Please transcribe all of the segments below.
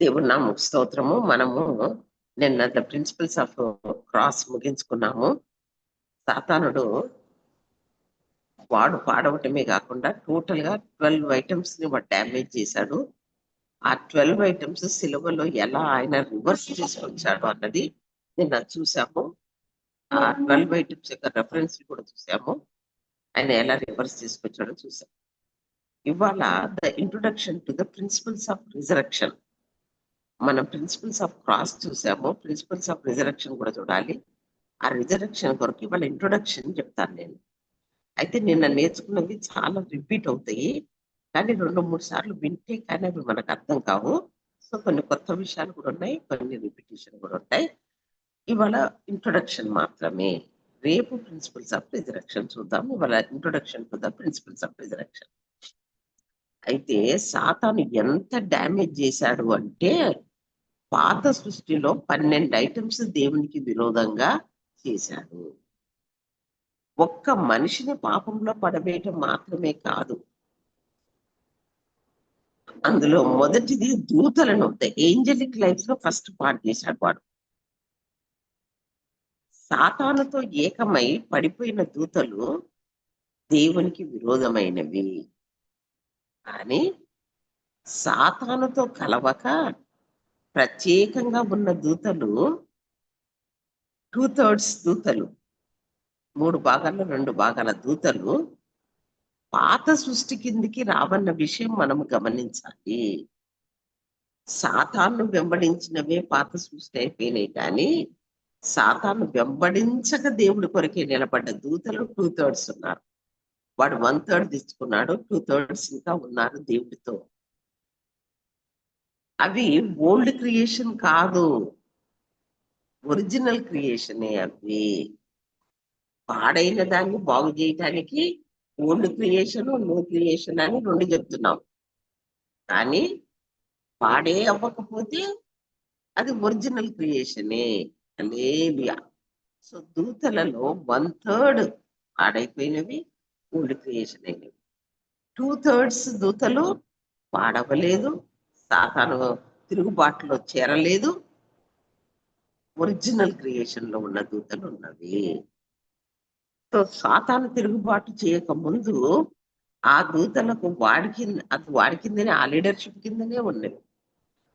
దేవుడు నామ స్తోత్రము. మనము నిన్న ద ప్రిన్సిపల్స్ ఆఫ్ క్రాస్ ముగించుకున్నాము. సాతానుడు వాడు పాడవటమే కాకుండా టోటల్గా ట్వెల్వ్ ఐటమ్స్ని వాడు డ్యామేజ్ చేశాడు. ఆ ట్వెల్వ్ ఐటమ్స్ సిలువలో ఎలా ఆయన రివర్స్ చేసుకొచ్చాడు అన్నది నిన్న చూసాము. ఆ ట్వెల్వ్ ఐటమ్స్ యొక్క రెఫరెన్స్ కూడా చూసాము. ఆయన ఎలా రివర్స్ తీసుకొచ్చాడో చూసాము ఇవాళ the introduction to the principles of resurrection మనం ప్రిన్సిపల్స్ ఆఫ్ క్రాస్ చూసాము. ప్రిన్సిపల్స్ ఆఫ్ రిజరక్షన్ కూడా చూడాలి. ఆ రిజరక్షన్ కొరకు ఇవాళ ఇంట్రొడక్షన్ చెప్తాను నేను. అయితే నిన్న నేర్చుకున్నవి చాలా రిపీట్ అవుతాయి. కానీ రెండు మూడు సార్లు వింటే కానీ అవి మనకు అర్థం కావు. సో కొన్ని కొత్త విషయాలు కూడా ఉన్నాయి కొన్ని రిపిటేషన్ కూడా ఉంటాయి. ఇవాళ ఇంట్రొడక్షన్ మాత్రమే. రేపు ప్రిన్సిపల్స్ ఆఫ్ రిజరక్షన్ చూద్దాం. ఇవాళ introduction to the principles of resurrection అయితే సాతాను ఎంత డ్యామేజ్ చేశాడు అంటే పాత సృష్టిలో పన్నెండు ఐటమ్స్ దేవునికి విరోధంగా చేశాడు ఒక్క మనిషిని పాపంలో పడవేయటం మాత్రమే కాదు. అందులో మొదటిది దూతలను ఏంజలిక్ లైఫ్లో ఫస్ట్ పార్ట్ చేశాడు వాడు. సాతానుతో ఏకమై పడిపోయిన దూతలు దేవునికి విరోధమైనవి. కానీ సాతానుతో కలవక ప్రత్యేకంగా ఉన్న దూతలు టూ థర్డ్స్ దూతలు మూడు భాగాల్లో రెండు భాగాల దూతలు పాత సృష్టి కిందికి రావన్న విషయం మనము గమనించాలి. సాతాను వెంబడించినవే పాత సృష్టి అయిపోయినాయి కానీ సాతాను వెంబడించక దేవుడి కొరకే నిలబడ్డ దూతలు టూ థర్డ్స్ ఉన్నారు. వాడు వన్ థర్డ్ తెచ్చుకున్నాడు టూ థర్డ్స్ ఇంకా ఉన్నారు దేవుడితో. అవి ఓల్డ్ క్రియేషన్ కాదు. ఒరిజినల్ క్రియేషనే అవి. పాడైన దాన్ని బాగు చేయటానికి ఓల్డ్ క్రియేషన్ న్యూ క్రియేషన్ అని రెండు చెప్తున్నాం. కానీ పాడే అవ్వకపోతే అది ఒరిజినల్ క్రియేషనే లేలియా సో దూతలలో వన్ థర్డ్ పాడైపోయినవి ఓల్డ్ క్రియేషన్ అయినవి. టూ థర్డ్స్ దూతలు పాడవలేదు. సాతాను తిరుగుబాటులో చేరలేదు. ఒరిజినల్ క్రియేషన్లో ఉన్న దూతలు ఉన్నవి. సో సాతాను తిరుగుబాటు చేయక ముందు ఆ దూతలకు వాడి కింద అది వాడి కిందనే ఆ లీడర్షిప్ కిందనే ఉన్నవి.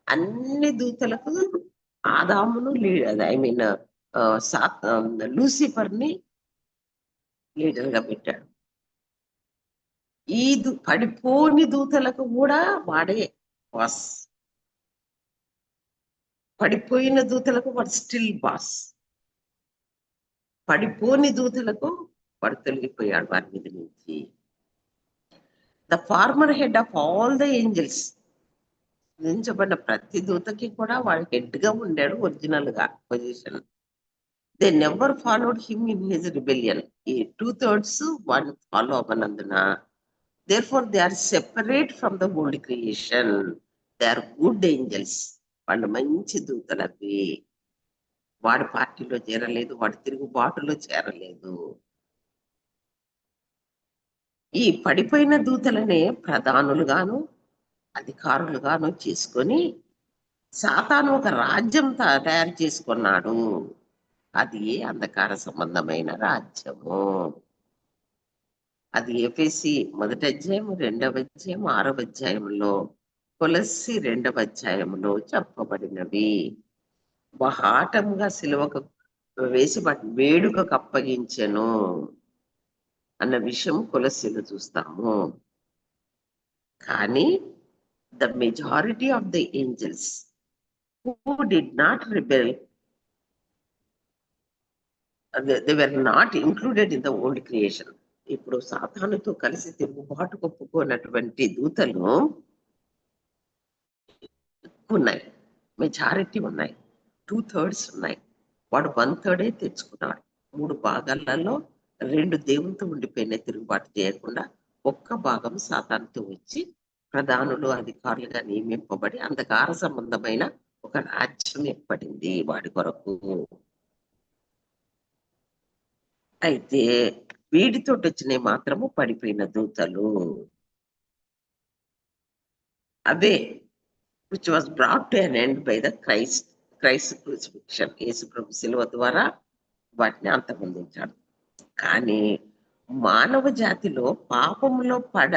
అన్ని దూతలకు ఆదామును ఐ మీన్ లూసిఫర్ని లీడర్గా పెట్టాడు. ఈ దు- పడిపోని దూతలకు కూడా వాడే బాస్. పడిపోయిన దూతలకు వాడు స్టిల్ బాస్. పడిపోని దూతలకు వాడు తొలగిపోయాడు వారి మీద నుంచి. The former head of all the angels నించబడిన ప్రతి దూతకి కూడా వాడు హెడ్గా ఉండాడు ఒరిజినల్గా position they never followed him in his rebellion ఈ two thirds one follow అవ్వనందున. There they are separate from the old creation they are good angels వాళ్ళు మంచి దూతలు అవి. వాడి పార్టీలో చేరలేదు వాడి తిరుగుబాటులో చేరలేదు. ఈ పడిపోయిన దూతలనే ప్రధానులుగాను అధికారులుగాను చేసుకొని సాతాను ఒక రాజ్యం తయారు చేసుకున్నాడు. అది అంధకార సంబంధమైన రాజ్యము? అది ఎఫ్ఎసి మొదటి అధ్యాయం రెండవ అధ్యాయం ఆరవ అధ్యాయంలో తులసి రెండవ అధ్యాయంలో చెప్పబడినవి. బహాటంగా సిలువకు వేసి వాటి వేడుకకు అప్పగించెను అన్న విషయం కొలసిలో చూస్తాము. కానీ the majority of the angels who did not rebel they were not included in the old creation ఇప్పుడు సాతానుతో కలిసి తిరుగుబాటు ఒప్పుకోనటువంటి దూతలు ఉన్నాయి. మెజారిటీ ఉన్నాయి. టూ థర్డ్స్ ఉన్నాయి. వాడు వన్ థర్డే తెచ్చుకున్నాడు. మూడు భాగాలలో రెండు దేవునితో ఉండిపోయినాయి తిరుగుబాటు చేయకుండా ఒక్క భాగం సాతానుతో వచ్చి ప్రధానులు అధికారులుగా నియమింపబడి అంధకార సంబంధమైన ఒక రాజ్యం ఏర్పడింది వాడి కొరకు. అయితే వీడితో వచ్చినాయి మాత్రము పడిపోయిన దూతలు. అదే which was brought to an end by the Christ Christ crucifixion యేసుప్రభు శిలువ ద్వారా వాటిని అంతమొందించాడు. కానీ మానవ జాతిలో పాపంలో పడ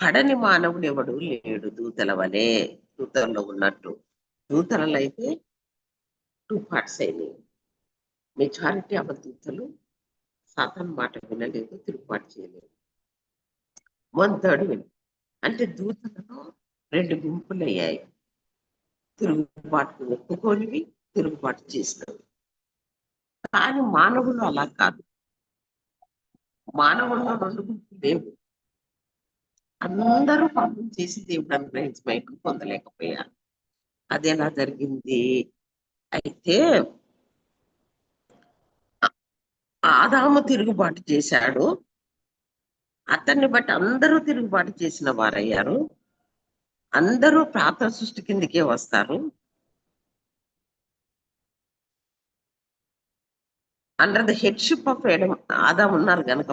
పడని మానవుడు ఎవడు లేడు దూతల వలె. దూతల్లో ఉన్నట్టు. దూతలలో అయితే టూ పార్ట్స్ అయినాయి మెజారిటీ ఆఫ్ దూతలు సాతాన్ మాట వినలేదు తిరుగుబాటు చేయలేదు. వన్ థర్డ్ అంటే దూతలలో రెండు గుంపులు అయ్యాయి తిరుగుబాటుకు ఒప్పుకోనివి తిరుగుబాటు చేసినవి. కానీ మానవులు అలా కాదు. మానవుల్లో రెండు గుంపులు లేవు. అందరూ పాపం చేసి దేవుడు అనుగ్రహించమైకు పొందలేకపోయారు. అది ఎలా జరిగింది? అయితే ఆదాము తిరుగుబాటు చేశాడు. అతన్ని బట్టి అందరూ తిరుగుబాటు చేసిన వారయ్యారు. అందరూ ప్రాత సృష్టి కిందకే వస్తారు. Under the headship of Adam ఉన్నారు గనక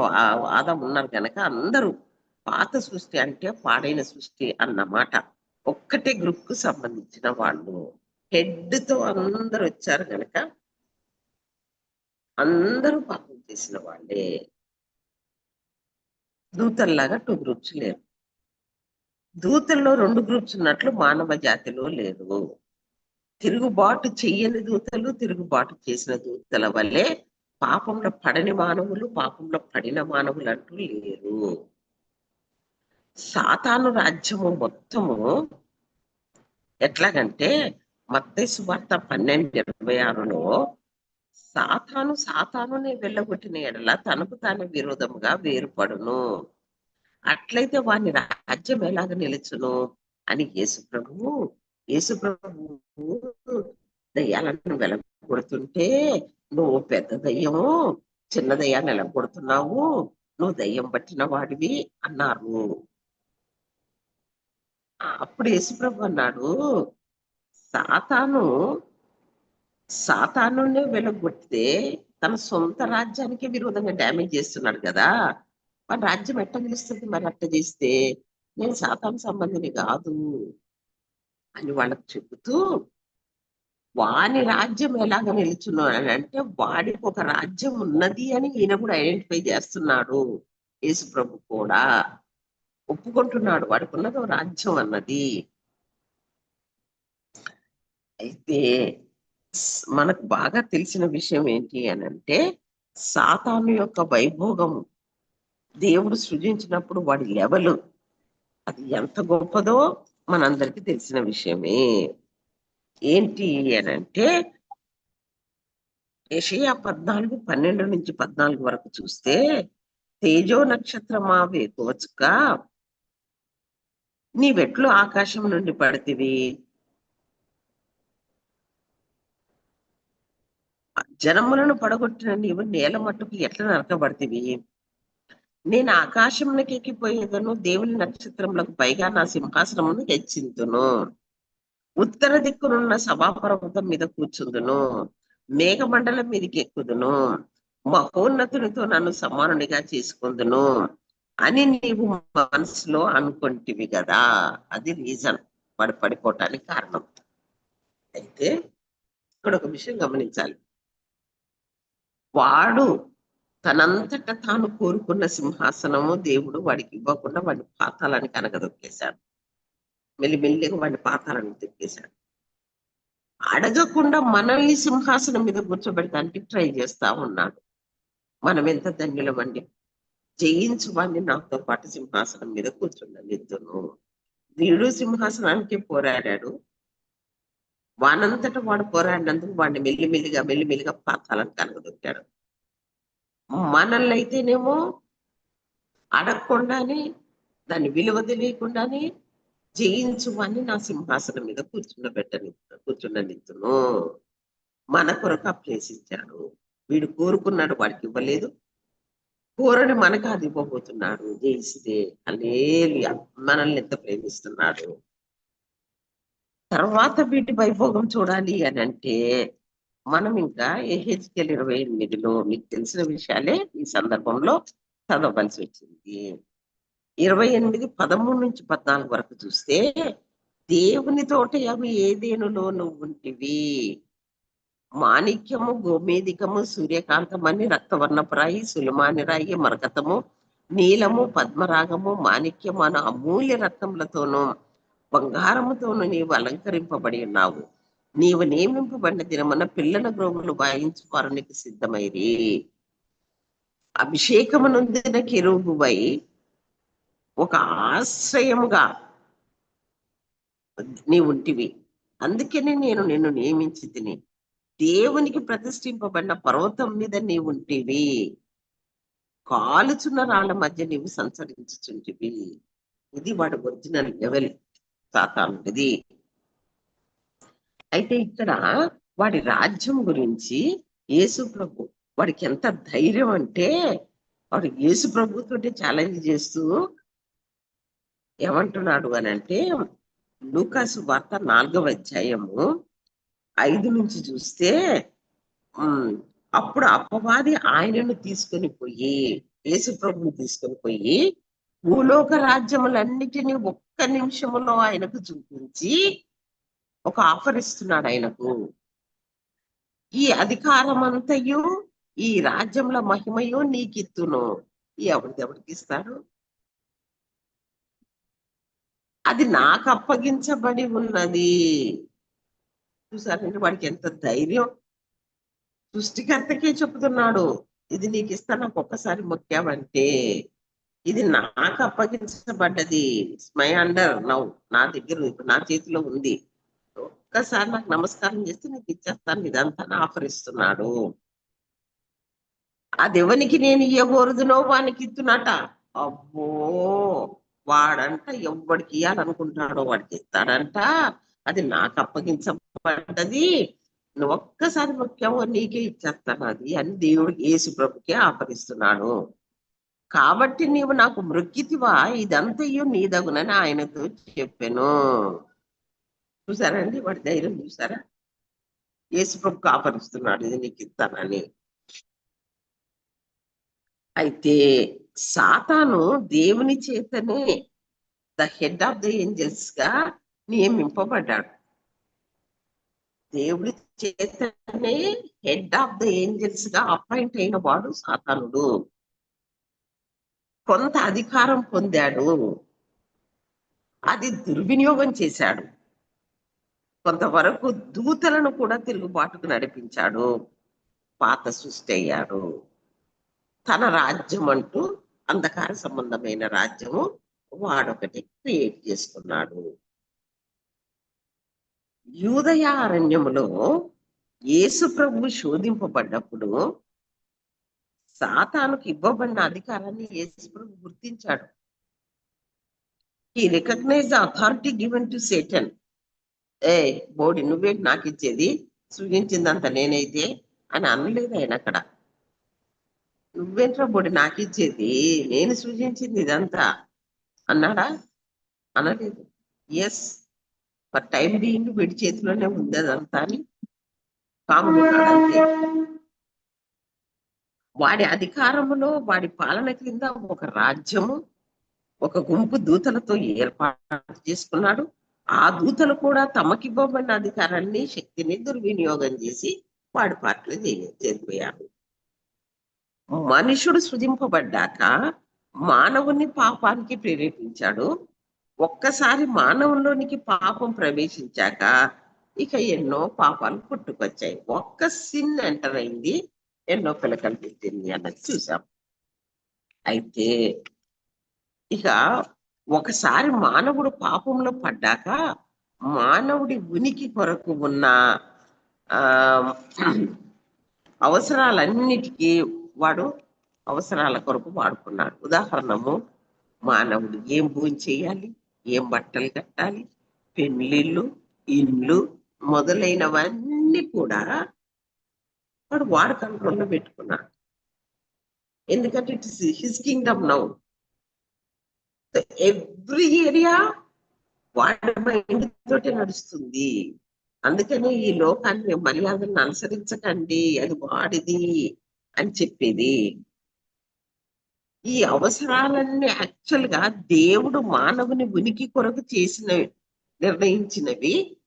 ఆదాం ఉన్నారు గనక అందరూ పాత సృష్టి అంటే పాడైన సృష్టి అన్నమాట. ఒక్కటే గ్రూప్కు సంబంధించిన వాళ్ళు. హెడ్తో అందరు వచ్చారు గనక అందరూ పాపం చేసిన వాళ్ళే. దూతల్లాగా టూ గ్రూప్స్ లేరు. దూతల్లో రెండు గ్రూప్స్ ఉన్నట్లు మానవ జాతిలో లేరు. తిరుగుబాటు చెయ్యని దూతలు తిరుగుబాటు చేసిన దూతల వల్లే పాపంలో పడని మానవులు పాపంలో పడిన మానవులు అంటూ లేరు. సాతాను రాజ్యము మొత్తము ఎట్లాగంటే మత్తైసు వార్త పన్నెండు ఇరవై ఆరులో సాతాను సాతానునే వెళ్ళగొట్టిన ఎడల తనకు తాను విరోధముగా వేరుపడును. అట్లయితే వాని రాజ్యం ఎలాగ నిలుచును? అని యేసు ప్రభువు యేసు ప్రభువు దయ్యాలను వెలగొడుతుంటే నువ్వు పెద్ద దయ్యం చిన్న దయ్యాన్ని వెలగొడుతున్నావు నువ్వు దయ్యం పట్టిన వాడివి అన్నారు. అప్పుడు యేసుప్రభు అన్నాడు సాతాను సాతానునే వెలగొట్టితే తన సొంత రాజ్యానికి విరోధంగా డ్యామేజ్ చేస్తున్నాడు కదా. వాడి రాజ్యం ఎట్ట నిలుస్తుంది మరి అట్ట చేస్తే నేను సాతాను సంబంధిని కాదు అని వాళ్ళకు చెబుతూ వాని రాజ్యం ఎలాగ నిలుచును అని అంటే వాడికి ఒక రాజ్యం ఉన్నది అని ఈయన కూడా ఐడెంటిఫై చేస్తున్నాడు. యేసు ప్రభు కూడా ఒప్పుకుంటున్నాడు. వాడికి ఉన్నది ఒక రాజ్యం అన్నది. అయితే మనకు బాగా తెలిసిన విషయం ఏంటి అని అంటే సాతాను యొక్క వైభోగం దేవుడు సృజించినప్పుడు వాడి లెవెల్ అది ఎంత గొప్పదో మనందరికీ తెలిసిన విషయమే. ఏంటి అని అంటే ఏషియా పద్నాలుగు పన్నెండు నుంచి పద్నాలుగు వరకు చూస్తే తేజో నక్షత్రమా వేకోవచ్చుక నీవెట్లు ఆకాశం నుండి పడితివి. జనములను పడగొట్టిన నీవు నేల మట్టుకు ఎట్లా నరకబడితివి? నేను ఆకాశంలోకి ఎక్కిపోయేదను దేవుని నక్షత్రములకు పైగా నా సింహాసనమును హెచ్చింతును. ఉత్తర దిక్కునున్న సభాపర్వతం మీద కూర్చుందును మేఘమండలం మీదకి ఎక్కుదును మహోన్నతునితో నన్ను సమానునిగా చేసుకుందును అని నీవు మనసులో అనుకుంటివి కదా. అది రీజన్. వాడు పడిపోవటానికి కారణం. అయితే ఇక్కడ ఒక విషయం గమనించాలి. వాడు తనంతట తాను కోరుకున్న సింహాసనము దేవుడు వాడికి ఇవ్వకుండా వాడిని పాతాలని కనగదొక్కేశాడు మెల్లిమెల్లిగా వాడిని పాతాలను తెప్పేశాడు. అడగకుండా మనల్ని సింహాసనం మీద కూర్చోబెడతానికి ట్రై చేస్తా ఉన్నాడు. మనం ఎంత ధన్యులమండి జయించు వాడిని నాతో పాటు సింహాసనం మీద కూర్చుండనిద్దును వీడు సింహాసనానికి పోరాడాడు. వానంతట వాడు పోరాడినందుకు వాడిని మెల్లిమెల్లిగా మెల్లిమెల్లిగా పాతాలను కనగదొక్కాడు మనల్ని అయితేనేమో అడగకుండానే దాన్ని విలువ తెలియకుండానే జయించువని నా సింహాసనం మీద కూర్చుండబెట్టని కూర్చుండనిద్దును మన కొరకు అప్లేసించాడు వీడు కోరుకున్నాడు వాడికి ఇవ్వలేదు. కోరని మనకు అది ఇవ్వబోతున్నాడు. జయిస్తే అలేలియా మనల్ని ఎంత ప్రేమిస్తున్నాడు. తర్వాత వీటి వైభోగం చూడాలి అని అంటే మనం ఇంకా ఏహెచ్కెల్ ఇరవై ఎనిమిదిలో మీకు తెలిసిన విషయాలే ఈ సందర్భంలో చదవవలసి వచ్చింది. ఇరవై ఎనిమిది పదమూడు నుంచి పద్నాలుగు వరకు చూస్తే దేవుని తోట అవి ఏదేనులో నువ్వు ఉంటివి మాణిక్యము గోమేదికము సూర్యకాంతమని రక్తవర్ణపురాయి సులమాని రాయి మరకతము నీలము పద్మరాగము మాణిక్యము అను అమూల్య రత్నములతోనూ బంగారముతోనూ నీవు అలంకరింపబడి ఉన్నావు. నీవు నియమింపబడిన దినమున పిల్లల గ్రోగులు వాయించువారు నీకు సిద్ధమైరి. అభిషేకమునందిన కెరూబువై ఒక ఆశ్రయముగా నీ ఉంటివి. అందుకనే నేను నిన్ను నియమించి తిని దేవునికి ప్రతిష్ఠింపబడిన పర్వతం మీద నీ ఉంటివి. కాలుచున్న రాళ్ళ మధ్య నీవు సంచరించుచుంటివి. ఇది వాడు ఒరిజినల్ లెవెల్. సాతానుడిది అయితే ఇక్కడ వాడి రాజ్యం గురించి యేసు ప్రభు వాడికి ఎంత ధైర్యం అంటే వాడు యేసు ప్రభుతోటే ఛాలెంజ్ చేస్తూ ఏమంటున్నాడు అని అంటే లూకాసు వార్త నాలుగవ అధ్యాయము ఐదు నుంచి చూస్తే అప్పుడు అప్పవాది ఆయనను తీసుకొని పోయి యేసు ప్రభుని తీసుకొని పోయి భూలోక రాజ్యములన్నిటినీ ఒక్క నిమిషములో ఆయనకు చూపించి ఒక ఆఫర్ ఇస్తున్నాడు ఆయనకు. ఈ అధికారమంతయు ఈ రాజ్యంలో మహిమయు నీకిత్తును. ఈ ఎవరికి ఇస్తాడు? అది నాకు అప్పగించబడి ఉన్నది. చూసారండి వాడికి ఎంత ధైర్యం. సృష్టికర్తకే చెప్తున్నాడు ఇది నీకు ఇస్తా నాకు ఒక్కసారి మొక్కావంటే. ఇది నాకు అప్పగించబడ్డది. మై అండర్ నౌ నా దగ్గర ఇప్పుడు నా చేతిలో ఉంది. ఒక్కసారి నాకు నమస్కారం చేస్తే నీకు ఇచ్చేస్తాను. ఇదంతా నా ఆఫర్ ఇస్తున్నాడు. అది ఎవరికి నేను ఇయ్యకూడదునో వానికి ఇస్తున్నట అబ్బో! వాడంట ఎవడికి ఇయ్యాలనుకుంటాడో వాడికి ఇస్తాడంట. అది నాకు అప్పగించబడ్డది. నువ్వు ఒక్కసారి ముఖ్యమో నీకే ఇచ్చేస్తాను. అది అని దేవుడికి యేసు ప్రభుకే ఆఫరిస్తున్నాడు కాబట్టి నీవు నాకు మృక్కితివా? ఇదంతయు నీదగునని ఆయనతో చెప్పాను. చూసారండి? వాడి ధైర్యం చూసారా? యేసుప్రభు కాపరుస్తున్నాడు. ఆపరిస్తున్నాడు ఇది నీకు ఇస్తానని. అయితే సాతాను దేవుని చేతనే ద హెడ్ ఆఫ్ ద ఏంజల్స్గా నియమింపబడ్డాడు. దేవుడి చేతనే హెడ్ ఆఫ్ ద ఏంజల్స్గా అపాయింట్ అయిన వాడు సాతానుడు. కొంత అధికారం పొందాడు. అది దుర్వినియోగం చేశాడు. కొంతవరకు దూతలను కూడా తిరుగుబాటుకు నడిపించాడు. పాత సృష్టి అయ్యాడు. తన రాజ్యం అంటూ అంధకార సంబంధమైన రాజ్యము వాడొకటి క్రియేట్ చేసుకున్నాడు. యూదయ అరణ్యములో యేసు ప్రభు శోధింపబడ్డప్పుడు సాతానుకు ఇవ్వబడిన అధికారాన్ని యేసుప్రభు గుర్తించాడు. He recognize the authority given to Satan ఏ బోడి నువ్వేంటి నాకు ఇచ్చేది సృజించిందంత నేనైతే అని అనలేదు ఆయన అక్కడ. నువ్వేంట్రా బోడి నాకు ఇచ్చేది నేను సృజించింది ఇదంతా అన్నాడా? అనలేదు. ఎస్ మరి టైం బీయింగ్ వీడి చేతిలోనే ఉంది అదంతా అని అంతే వాడి అధికారములో వాడి పాలన క్రింద ఒక రాజ్యము ఒక గుంపు దూతలతో ఏర్పాటు చేసుకున్నాడు. ఆ దూతలు కూడా తమకివ్వబడిన అధికారాన్ని శక్తిని దుర్వినియోగం చేసి వాడి పాటలు చేరిపోయారు. మనుషుడు సృజింపబడ్డాక మానవుని పాపానికి ప్రేరేపించాడు. ఒక్కసారి మానవుల్లోనికి పాపం ప్రవేశించాక ఇక ఎన్నో పాపాలు పుట్టుకొచ్చాయి. ఒక్క సిన్ ఎంటర్ అయింది. ఎన్నో పిలకలు పెట్టింది అన్నది చూసాం అయితే ఇక ఒకసారి మానవుడు పాపంలో పడ్డాక మానవుడి ఉనికి కొరకు ఉన్న ఆ అవసరాలన్నిటికీ వాడు అవసరాల కొరకు వాడుకున్నాడు. ఉదాహరణము మానవుడు ఏం భూమి చేయాలి? ఏం బట్టలు కట్టాలి? పెళ్ళిళ్ళు ఇండ్లు మొదలైనవన్నీ కూడా వాడు వాడు కంట్రోల్లో పెట్టుకున్నాడు ఎందుకంటే it is his kingdom now every area వాడి మైండ్ తోటే నడుస్తుంది. అందుకని ఈ లోకాన్ని మర్యాదలను అనుసరించకండి అది వాడిది అని చెప్పేది. ఈ అవసరాలన్నీ యాక్చువల్గా దేవుడు మానవుని ఉనికి కొరకు చేసిన నిర్ణయించినవి.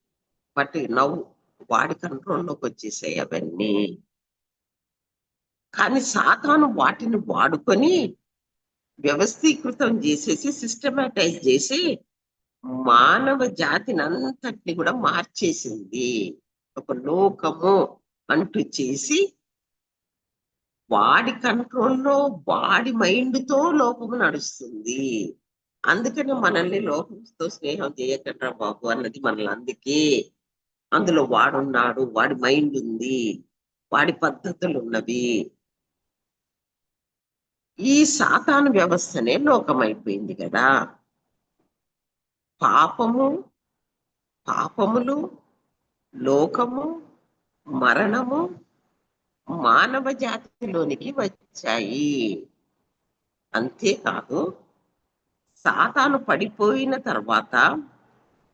బట్ నవ్వు వాడి కంట్రోల్లోకి వచ్చేసాయి అవన్నీ. కానీ సాతాను వాటిని వాడుకొని వ్యవస్థీకృతం చేసేసి సిస్టమేటైజ్ చేసి మానవ జాతిని అంతటిని కూడా మార్చేసింది. ఒక లోకము అంటూ చేసి వాడి కంట్రోల్లో వాడి మైండ్తో లోకము నడుస్తుంది. అందుకని మనల్ని లోకంతో స్నేహం చేయకండి బాబు అన్నది మనల్ని అందుకే. అందులో వాడున్నాడు వాడి మైండ్ ఉంది వాడి పద్ధతులు ఉన్నవి ఈ సాతాను వ్యవస్థనే లోకమైపోయింది కదా. పాపము పాపములు లోకము మరణము మానవ జాతిలోనికి వచ్చాయి. అంతేకాదు సాతాను పడిపోయిన తర్వాత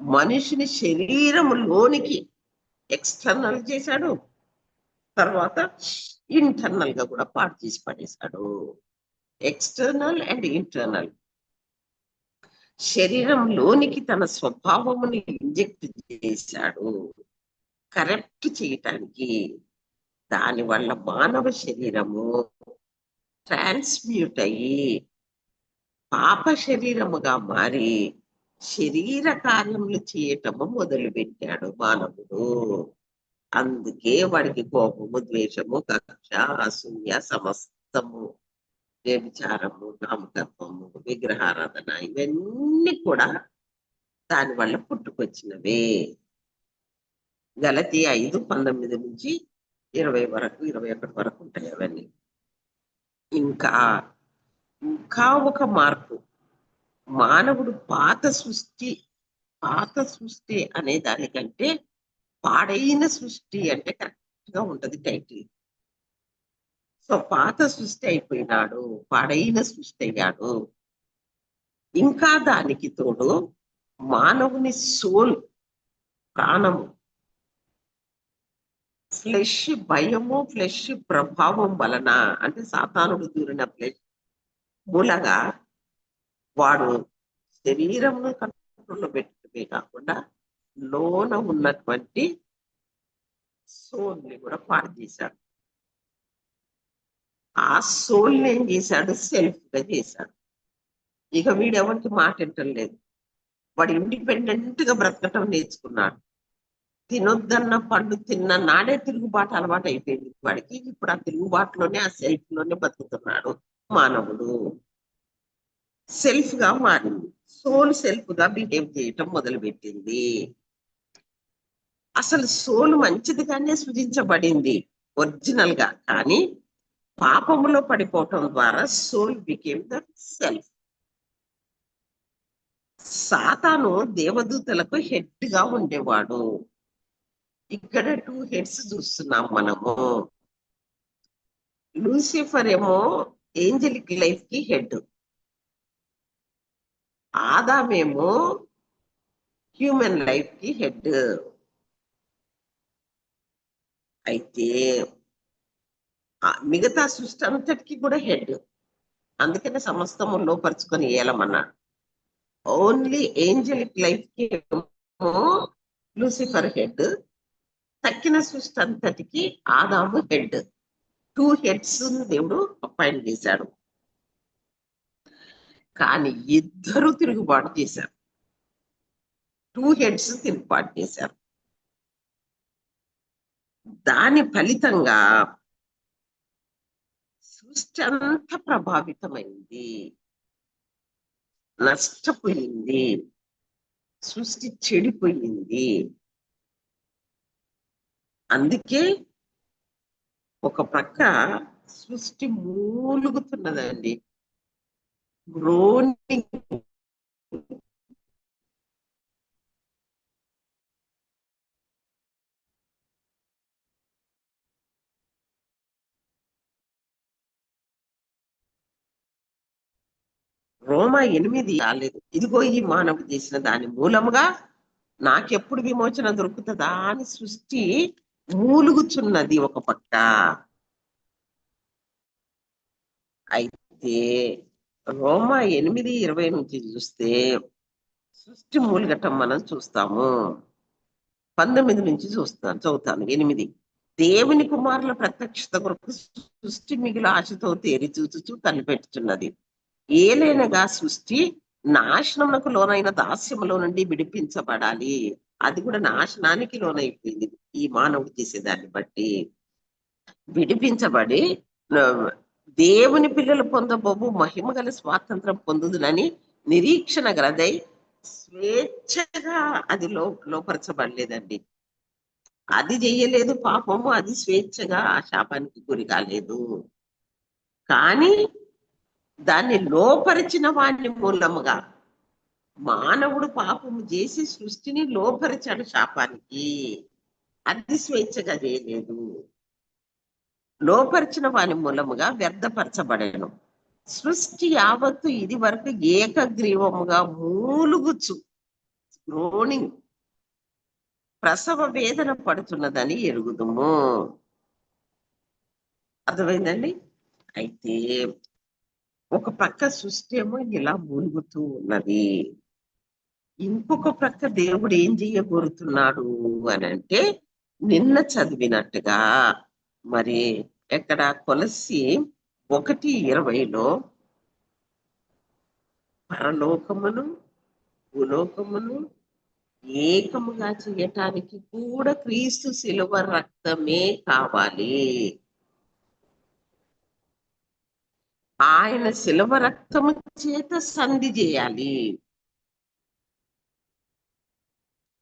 మనిషిని శరీరములోనికి ఎక్స్టర్నల్ చేశాడు. తర్వాత ఇంటర్నల్గా కూడా పాడు చేసి పడేశాడు. External and internal. శరీరంలోనికి తన స్వభావముని ఇంజెక్ట్ చేశాడు. కరెక్ట్ చేయటానికి దాని వల్ల మానవ శరీరము ట్రాన్స్మ్యూట్ అయ్యి పాప శరీరముగా మారి శరీర కార్యములు చేయటము మొదలు పెట్టాడు మానవుడు. అందుకే వాడికి కోపము ద్వేషము కక్ష అసూయ సమస్తము వ్యభిచారము నామకత్వము విగ్రహారాధన ఇవన్నీ కూడా దాని వల్ల పుట్టుకొచ్చినవే. గలతి ఐదు పంతొమ్మిది నుంచి ఇరవై వరకు ఇరవై ఒకటి వరకు ఉంటాయి అవన్నీ. ఇంకా ఇంకా ఒక మార్పు. మానవుడు పాత సృష్టి పాత సృష్టి అనే దానికంటే పాడైన సృష్టి అంటే కరెక్ట్గా ఉంటది టైటిల్. సో పాత సృష్టి అయిపోయినాడు పాడైన సృష్టి అయ్యాడు. ఇంకా దానికి తోడు మానవుని సోల్ ప్రాణము. ఫ్లెష్ భయము ఫ్లెష్ ప్రభావం వలన అంటే సాతానుడు దూరిన ఫ్లెష్ మూలగా వాడు శరీరంను కంట్రోల్లో పెట్టుకునే కాకుండా లోన ఉన్నటువంటి సోల్ని కూడా పాడు చేశాడు. ఆ సోల్ ఏం చేశాడు సెల్ఫ్గా చేశాడు. ఇక వీడు ఎవరికి మాట వింటలేదు వాడు ఇండిపెండెంట్గా బ్రతకటం నేర్చుకున్నాడు. తినొద్దన్న పండు తిన్న నాడే తిరుగుబాటు అలవాటు అయిపోయింది. వాడికి ఇప్పుడు ఆ తిరుగుబాటులోనే ఆ సెల్ఫ్లోనే బతుకుతున్నాడు మానవుడు. సెల్ఫ్గా మారింది. సోల్ సెల్ఫ్గా బిహేవ్ చేయటం మొదలు పెట్టింది అసలు సోల్ మంచిదిగానే సృజించబడింది. ఒరిజినల్గా కానీ పాపములో పడిపోవటం ద్వారా సోల్ బికేమ్ ద సెల్ఫ్ సాతాను దేవదూతలకు హెడ్గా ఉండేవాడు. ఇక్కడ టూ హెడ్స్ చూస్తున్నాం మనము. లూసిఫర్ ఏమో ఏంజలిక్ లైఫ్కి హెడ్ ఆదామేమో హ్యూమన్ లైఫ్కి హెడ్ అయితే మిగతా సృష్టి అంతటికి కూడా హెడ్. అందుకనే సమస్తము లోపరుచుకొని ఏలమన్నాడు ఓన్లీ ఏంజలిక్ లైఫ్కి లూసిఫర్ హెడ్ తక్కిన సృష్టి అంతటికి ఆదాము హెడ్ టూ హెడ్స్ దేవుడు అపాయింట్ చేశాడు. కానీ ఇద్దరు తిరుగుబాటు చేశారు. టూ హెడ్స్ తిరుగుబాటు చేశారు. దాని ఫలితంగా సృష్టి అంతా ప్రభావితమైంది. నష్టపోయింది. సృష్టి చెడిపోయింది. అందుకే ఒక ప్రక్క సృష్టి మూలుగుతున్నదండి. గ్రోనింగ్ రోమా ఎనిమిది రాలేదు. ఇదిగో ఈ మానవుడు చేసిన దాని మూలముగా నాకెప్పుడు విమోచన దొరుకుతుందా అని సృష్టి మూలుగుచున్నది ఒక పక్క. అయితే రోమా ఎనిమిది ఇరవై నుంచి చూస్తే సృష్టి మూలుగటం మనం చూస్తాము. పంతొమ్మిది నుంచి చూస్తాను చదువుతాను. ఎనిమిది. దేవుని కుమారుల ప్రత్యక్షత కొరకు సృష్టి మిగిలిన ఆశతో తేరి చూచుచూ కనిపెట్టుచున్నది. ఏలైనగా సృష్టి నాశనమునకు లోనైన దాస్యములో నుండి విడిపించబడాలి. అది కూడా నాశనానికి లోనైపోయింది. ఈ మానవుడు చేసేదాన్ని బట్టి విడిపించబడి దేవుని పిల్లలు పొందబోబు మహిమ గల స్వాతంత్రం పొందుదునని నిరీక్షణ గలదై స్వేచ్ఛగా అది లో లోపరచబడలేదండి. అది చెయ్యలేదు పాపము అది స్వేచ్ఛగా ఆ శాపానికి గురి కాలేదు కానీ దాన్ని లోపరిచిన వాణ్ణి మూలముగా. మానవుడు పాపము చేసి సృష్టిని లోపరిచాడు శాపానికి. అది స్వేచ్ఛగా చేయలేదు. లోపరిచిన వాని మూలముగా వ్యర్థపరచబడను. సృష్టి యావత్తు ఇది వరకు ఏకగ్రీవముగా మూలుగుచు. రోణింగ్ ప్రసవ వేదన పడుతున్నదని ఎరుగుదుము. అర్థమైందండి? అయితే ఒక పక్క సృష్టి ఏమో ఇలా మూలుగుతూ ఉన్నది. ఇంకొక ప్రక్క దేవుడు ఏం చేయబోరుతున్నాడు అని అంటే నిన్న చదివినట్టుగా మరి ఎక్కడ కొలసి ఒకటి ఇరవైలో పరలోకమును భూలోకమును ఏకముగా చేయటానికి కూడా క్రీస్తు శిలువ రక్తమే కావాలి. ఆయన శిలవ రక్తము చేత సంధి చేయాలి.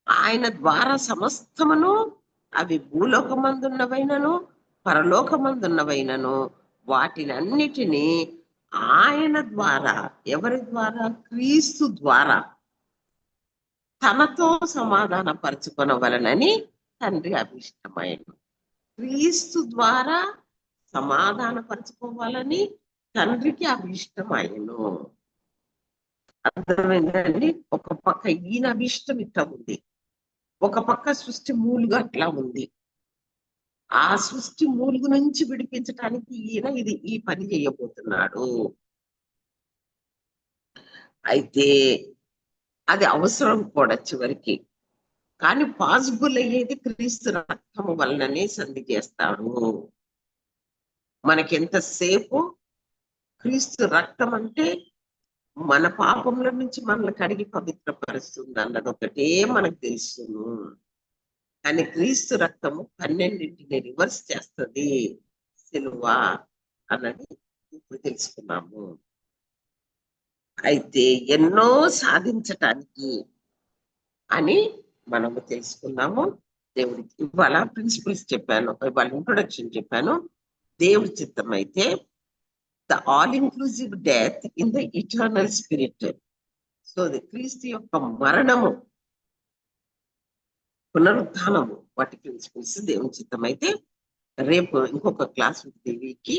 ఆయన ద్వారా సమస్తమును అవి భూలోకమందున్నవైనను పరలోకమందున్నవైనను వాటినన్నిటినీ ఆయన ద్వారా ఎవరి ద్వారా? క్రీస్తు ద్వారా తనతో సమాధాన పరుచుకొనవలనని తండ్రి అభిష్టమైన క్రీస్తు ద్వారా సమాధాన పరుచుకోవాలని తండ్రికి అభిష్టమైను అర్థమైందండి? ఒక పక్క ఈయన అభిష్టం ఇట్లా ఉంది. ఒక పక్క సృష్టి మూలుగా అట్లా ఉంది. ఆ సృష్టి మూలుగు నుంచి విడిపించడానికి ఈయన ఇది ఈ పని చేయబోతున్నాడు. అయితే అది అవసరం కూడా చివరికి. కానీ పాసిబుల్ అయ్యేది క్రీస్తు రక్తము వలననే సంధి చేస్తాడు. మనకి ఎంతసేపు క్రీస్తు రక్తం అంటే మన పాపముల నుంచి మనల్ని కడిగి పవిత్రపరుస్తుంది అన్నది ఒకటే మనకు తెలుసును కానీ క్రీస్తు రక్తము పన్నెండింటిని రివర్స్ చేస్తుంది సిలువ అన్నది ఇప్పుడు తెలుసుకున్నాము. అయితే ఎన్నో సాధించటానికి అని మనము తెలుసుకున్నాము. దేవుడికి ఇవాళ ప్రిన్సిపల్స్ చెప్పాను ఇవాళ ఇంట్రొడక్షన్ చెప్పాను. దేవుడి చిత్తం అయితే the all inclusive death in the eternal spirit so the క్రీస్తు యొక్క మరణము పునరుద్ధానము వాటి ప్రిన్సిపల్స్ దేవుని చిత్తం అయితే రేపు ఇంకొక క్లాస్ దేవికి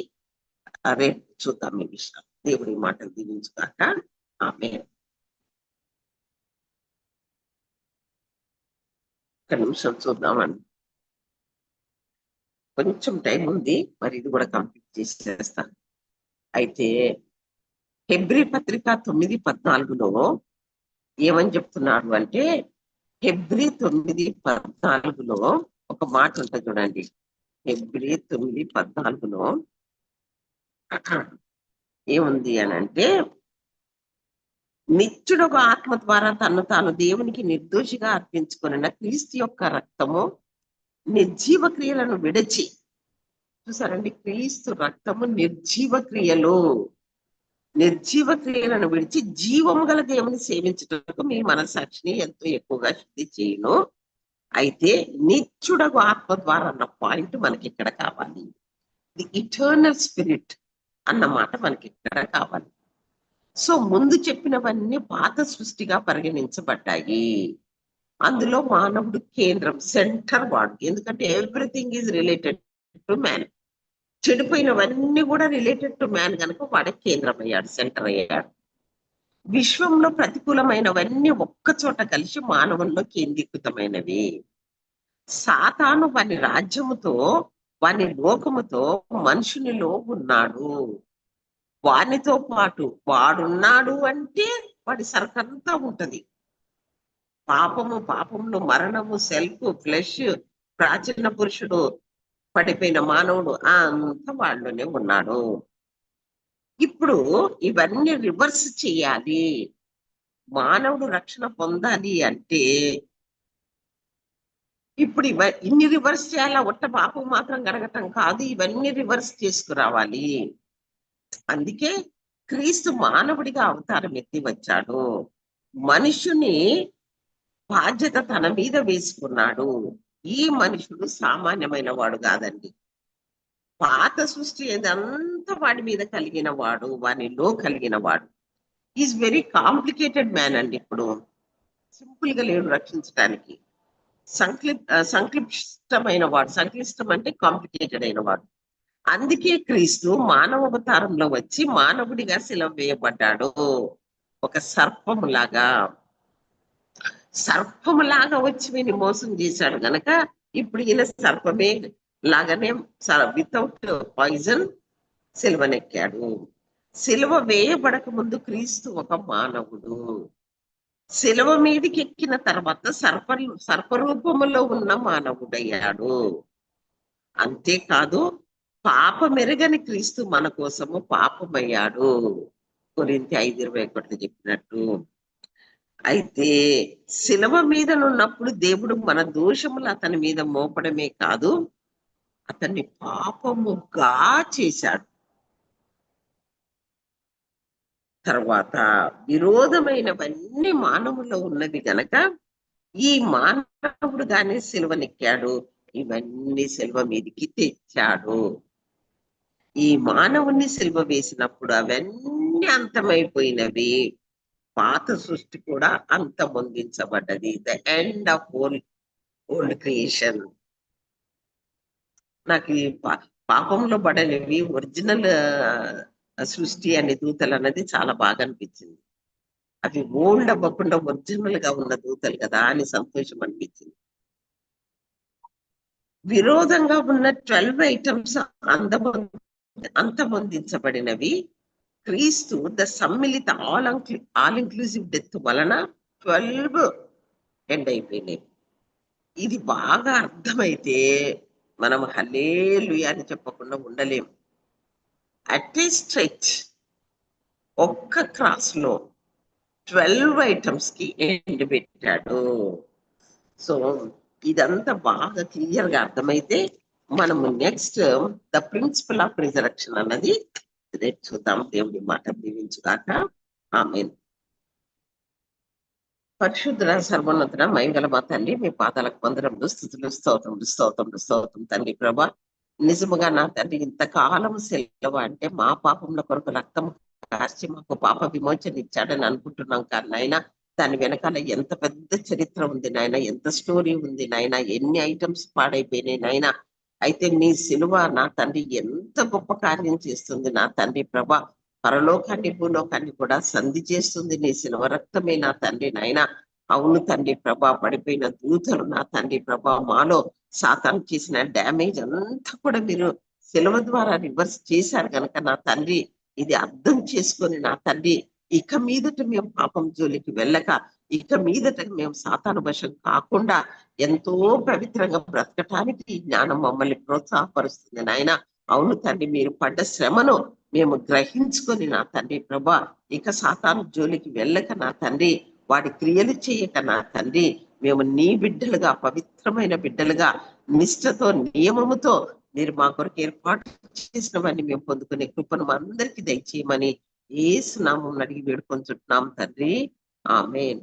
రేపు చూద్దాం ఈ విషయం. దేవుడి మాటలు దీవించుగాక. ఆమె ఒక నిమిషం చూద్దామండి కొంచెం టైం ఉంది మరి ఇది కూడా కంప్లీట్ చేసి చేస్తాను అయితే హెబ్రి పత్రిక తొమ్మిది పద్నాలుగులో ఏమని చెప్తున్నాడు అంటే హెబ్రి తొమ్మిది పద్నాలుగులో ఒక మాట ఉంటుంది చూడండి. హెబ్రి తొమ్మిది పద్నాలుగులో ఏముంది అని అంటే నిత్యుడు ఒక ఆత్మ ద్వారా తను తాను దేవునికి నిర్దోషిగా అర్పించుకున్న క్రీస్తు యొక్క రక్తము నిర్జీవ క్రియలను విడచి చూసారండి? క్రీస్తు రక్తము నిర్జీవ క్రియలు. నిర్జీవ క్రియలను విడిచి జీవము గల దేవుని సేవించటకు మీ మనసాక్షిని ఎంతో ఎక్కువగా శుద్ధి చేయను. అయితే నిత్యుడకు ఆత్మ ద్వారా అన్న పాయింట్ మనకి ఇక్కడ కావాలి. ది ఇటర్నల్ స్పిరిట్ అన్నమాట మనకి ఇక్కడ కావాలి. సో ముందు చెప్పినవన్నీ పాత సృష్టిగా పరిగణించబడ్డాయి. అందులో మానవుడు కేంద్రం సెంటర్ వాడు. ఎందుకంటే everything is related to man. చెడిపోయినవన్నీ కూడా రిలేటెడ్ టు మ్యాన్ కనుక వాడే కేంద్రం అయ్యాడు సెంటర్ అయ్యాడు. విశ్వంలో ప్రతికూలమైనవన్నీ ఒక్క చోట కలిసి మానవుల్లో కేంద్రీకృతమైనవి. సాతాను వాని రాజ్యముతో వాని లోకముతో మనుషునిలో ఉన్నాడు. వానితో పాటు వాడున్నాడు అంటే వాడి సరకంతా ఉంటది. పాపము పాపములు మరణము సెల్ఫ్ ఫ్లెష్ ప్రాచీన పురుషుడు పడిపోయిన మానవుడు అంత వాళ్ళునే ఉన్నాడు. ఇప్పుడు ఇవన్నీ రివర్స్ చేయాలి. మానవుడు రక్షణ పొందాలి అంటే ఇప్పుడు ఇవ ఇన్ని రివర్స్ చేయాలా? ఒట్ట పాపం మాత్రం కడగటం కాదు. ఇవన్నీ రివర్స్ చేసుకురావాలి. అందుకే క్రీస్తు మానవుడిగా అవతారం ఎత్తి వచ్చాడు. మనుషుని బాధ్యత తన మీద వేసుకున్నాడు. ఈ మనుషుడు సామాన్యమైన వాడు కాదండి. పాత సృష్టి ఏదంతా వాడి మీద కలిగిన వాడు వానిలో కలిగిన వాడు. ఈజ్ వెరీ కాంప్లికేటెడ్ మ్యాన్ అండి ఇప్పుడు. సింపుల్గా లేడు రక్షించడానికి సంక్లిప్ సంక్లిష్టమైన వాడు. సంక్లిష్టం అంటే కాంప్లికేటెడ్ అయిన వాడు. అందుకే క్రీస్తు మానవ అవతారంలో వచ్చి మానవుడిగా శిలం వేయబడ్డాడు ఒక సర్పములాగా. సర్పములాగా వచ్చి వీని మోసం చేశాడు గనక ఇప్పుడు ఈయన సర్పమే లాగానే వితౌట్ పాయిజన్ సిల్వనెక్కాడు. సిలువ వేయబడక ముందు క్రీస్తు ఒక మానవుడు. సిలువ మీదకి ఎక్కిన తర్వాత సర్ప సర్పరూపములో ఉన్న మానవుడయ్యాడు. అంతేకాదు పాపమెరగని క్రీస్తు మన కోసము పాపమయ్యాడు. గురించి ఐదు ఇరవై ఒకటి చెప్పినట్టు. అయితే శిలవ మీద ఉన్నప్పుడు దేవుడు మన దోషములు అతని మీద మోపడమే కాదు అతన్ని పాపముగా చేశాడు. తర్వాత విరోధమైనవన్నీ మానవుల్లో ఉన్నవి గనక ఈ మానవుడు గానే సిలువనెక్కాడు ఇవన్నీ సిల్వ మీదికి తెచ్చాడు. ఈ మానవుని సిలువ వేసినప్పుడు అవన్నీ అంతమైపోయినవి. పాత సృష్టి కూడా అంతమొందించబడ్డది the end of old old creation నాకు ఈ పా- పాపంలో పడనివి ఒరిజినల్ సృష్టి అనే దూతలు అన్నది చాలా బాగా అనిపించింది. అవి ఓల్డ్ అవ్వకుండా ఒరిజినల్గా ఉన్న దూతలు కదా అని సంతోషం అనిపించింది. విరోధంగా ఉన్న ట్వెల్వ్ ఐటమ్స్ అందమొ అంతమొందించబడినవి క్రీస్తు ద సమ్మిళిత ఆల్ ఆల్ ఇంక్లూజివ్ డెత్ వలన ట్వెల్వ్ ఎండ్ అయిపోయినాయి. ఇది బాగా అర్థమైతే మనం హలేలు అని చెప్పకుండా ఉండలేం. అట్ ఏ స్ట్రెచ్ ఒక్క క్రాస్లో ట్వెల్వ్ ఐటమ్స్కి ఎండ్ పెట్టాడు. సో ఇదంతా బాగా క్లియర్గా అర్థమైతే మనము next the principle of resurrection అన్నది రేపు చూద్దాం దేవుడి మాట దీవించుగాక. ఆమె పరిశుద్ధ సర్వోన్నతుడ మైంగళ మా తండ్రి మీ పాదాలకు వందరములు స్థుతులు స్తోత్రములు స్తోత్రములు స్తోత్రం తండ్రి ప్రభా. నిజముగా నా తండ్రి ఇంతకాలం సెలవు అంటే మా పాపంలో కొరకు రక్తం కార్చి మాకు పాప విమోచన ఇచ్చాడని అనుకుంటున్నాం కానీ నాయన దాని వెనకాల ఎంత పెద్ద చరిత్ర ఉంది నాయన ఎంత స్టోరీ ఉంది నాయన ఎన్ని ఐటమ్స్ పాడైపోయినాయి నాయన. అయితే మీ సిలువ నా తండ్రి ఎంత గొప్ప కార్యం చేస్తుంది నా తండ్రి ప్రభ. పరలోకాన్ని భూలోకాన్ని కూడా సంధి చేస్తుంది. నీ సిలువ రక్తమే నా తండ్రి నాయన. అవును తండ్రి ప్రభా పడిపోయిన దూతలు నా తండ్రి ప్రభా. మాలో సాతాను చేసిన డ్యామేజ్ అంతా కూడా మీరు సిలువ ద్వారా రివర్స్ చేశారు కనుక నా తండ్రి. ఇది అర్థం చేసుకొని నా తండ్రి ఇక మీదట మేము పాపం జోలికి వెళ్ళక ఇక మీదట మేము సాతాను వశం కాకుండా ఎంతో పవిత్రంగా బ్రతకటానికి ఈ జ్ఞానం మమ్మల్ని ప్రోత్సాహపరుస్తుంది నాయన. అవును తండ్రి మీరు పడ్డ శ్రమను మేము గ్రహించుకొని నా తండ్రి ప్రభా ఇక సాతాను జోలికి వెళ్ళక నా తండ్రి వాడి క్రియలు చేయక నా తండ్రి మేము నీ బిడ్డలుగా పవిత్రమైన బిడ్డలుగా నిష్ఠతో నియమముతో మీరు మా కొరకు ఏర్పాటు చేసినవన్నీ మేము పొందుకునే కృపను మా అందరికీ దయచేయమని ఏ స్నామం అడిగి వేడుకొని చుట్టున్నాం తండ్రి. ఆమెన్.